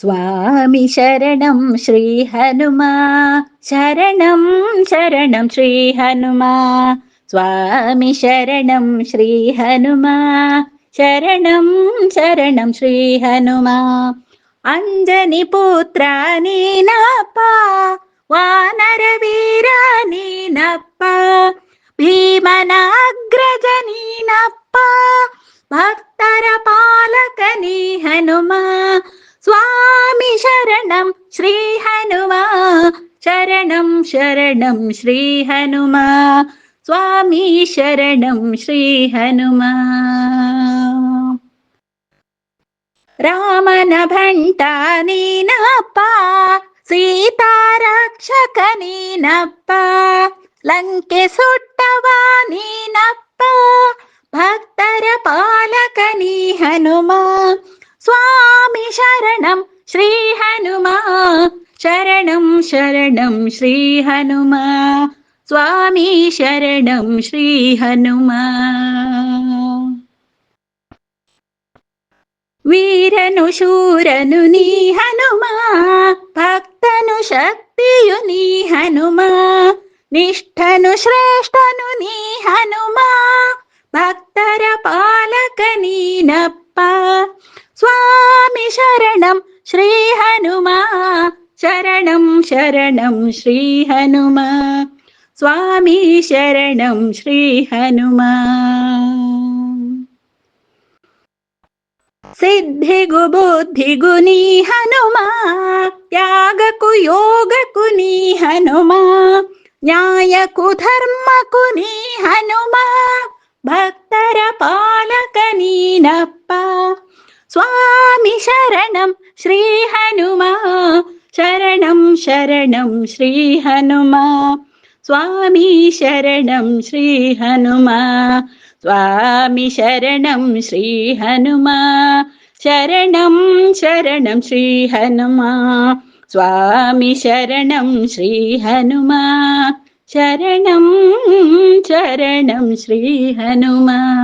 സ്വാമി ശരണം ശ്രീ ഹനുമാ. ശരണം ശരണം ശ്രീ ഹനുമാ. സ്വാമി ശരണം ശ്രീ ഹനുമാ. ശരണം ശരണം ശ്രീ ഹനുമാ. അഞ്ജനി പുത്ര നീനപ്പ. വാനരവീര നീനപ്പ. ഭീമനാഗ്രജ നീനപ്പ. ഭക്തര പാലക നീ ഹനുമാ. శ్రీ హనుమా శరణం శరణం శ్రీ హనుమా. స్వామి శరణం శ్రీ హనుమా. రామన భంట నీనప్ప సీతారక్షక నీనప్ప లంకె సుట్టవా నీనప్ప భక్తర పాలక నీ హనుమా. స్వామి శరణం ശരണം ശ്രീ ഹനുമ. സ്വാമി ശരണം ശ്രീ ഹനുമ. വീരനു ശൂരനു നീ ഹനുമ. ഭക്തനു ശക്തിയു നീ ഹനുമ. നിഷ്ഠനു ശ്രേഷ്ഠനു നീ ഹനുമ. ഭക്തര പാലക നീനപ്പ. സ്വാമി ശരണം ശ്രീ ഹനുമാ. శరణం శరణం శ్రీ హనుమ. స్వామి శరణం శ్రీ హనుమ. సిద్ధిగు బుద్ధిగు నీ హనుమా త్యాగకు యోగకు నీ హనుమా న్యాయకు ధర్మకు నీ హనుమా భక్తర పాలక నీనప్ప. స్వామి శరణం శ్రీ హనుమ. ശരണം ശരണം ശ്രീ ഹനുമാ. സ്വാമി ശരണം ശ്രീ ഹനുമാ. സ്വാമി ശരണം ശ്രീ ഹനുമാ. ശരണം ശരണം ശ്രീ ഹനുമാ. സ്വാമി ശരണം ശ്രീ ഹനുമാ. ശരണം ശരണം ശ്രീ ഹനുമാ.